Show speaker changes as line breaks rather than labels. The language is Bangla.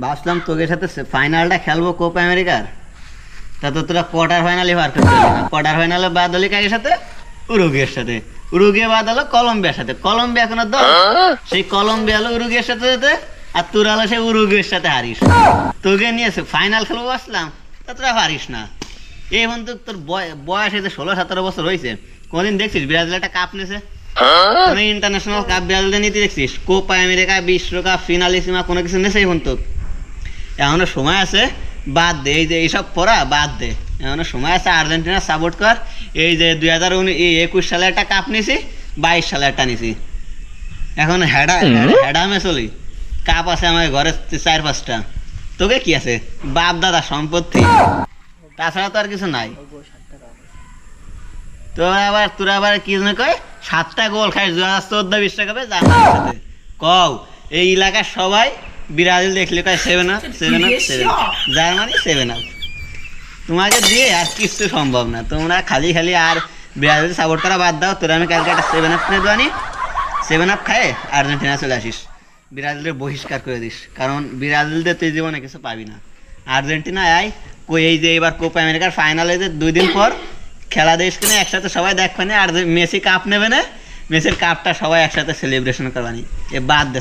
ভাবছিলাম তোদের সাথে ফাইনালটা খেলব কোপা আমেরিকার তা তো তোরা কোয়ার্টার ফাইনালে পার করতে কোয়ার্টার ফাইনালে বাদ হলি কাকের সাথে? উরুগের সাথে। উরুগে বাদ হলো কলম্বিয়ার সাথে। কলম্বিয়া কোনো দল? সেই কলম্বিয়া হলো উরুগের সাথে যেতে আর তোরা হলো সেই উরুগের সাথে হারিস। তোকে নিয়েছে ফাইনাল খেলব আসলাম তা তোরা হারিস না। এই বন্ধু তোর বয়- বয়স এই ষোলো সতেরো বছর হয়েছে। কোনদিন দেখছিস? ব্রাজিল একটা কাপ নিয়েছে। কোনো ইন্টারন্যাশনাল কাপ ব্রাজিল নিতে দেখছিস কোপা আমেরিকা বিশ্বকাপ ফিনালিসিমা কোনো কিছু নেছে এখন তো এখনও সময় আছে বাদ দে। এই যে এইসব পড়া বাদ দে। এখনও সময় আছে আর্জেন্টিনা সাপোর্ট কর। এই যে দুই হাজার একুশ সালে একটা কাপ নিছি বাইশ সালে একটা নিছি। এখন হেডা হেডামে চলি। কাপ আছে আমার ঘরে চার পাঁচটা। তোকে কি আছে? বাপ দাদা সম্পত্তি। তাছাড়া তো আর কিছু নাই। তোরা আবার তোরা আবার কি কয়? সাতটা গোল খাই দু হাজার চোদ্দ বিশ্বকাপে কও, এই এলাকার সবাই ব্রাজিল দেখলে কয় seven up seven up seven Germany seven up তোমাকে দিয়ে আর কিছু সম্ভব না। তোমরা খালি খালি আর ব্রাজিল সাপোর্ট করা বাদ দাও। তোরা আমি কালকে একটা সেভেন আপ কিনে দেওয়ানি সেভেন আপ খায় আর্জেন্টিনা চলে আসিস। ব্রাজিলের বহিষ্কার করে দিস। কারণ ব্রাজিলদের তুই জীবনে কিছু পাবি না। আর্জেন্টিনা আয়, কই এই যে এবার কোপা আমেরিকার ফাইনালে যে দুই দিন পর খেলা দেশ কিনে একসাথে সবাই দেখবানি আর যে মেসি কাপ নেবে না, মেসির কাপটা সবাই একসাথে সেলিব্রেশন করবানি। এ বাদ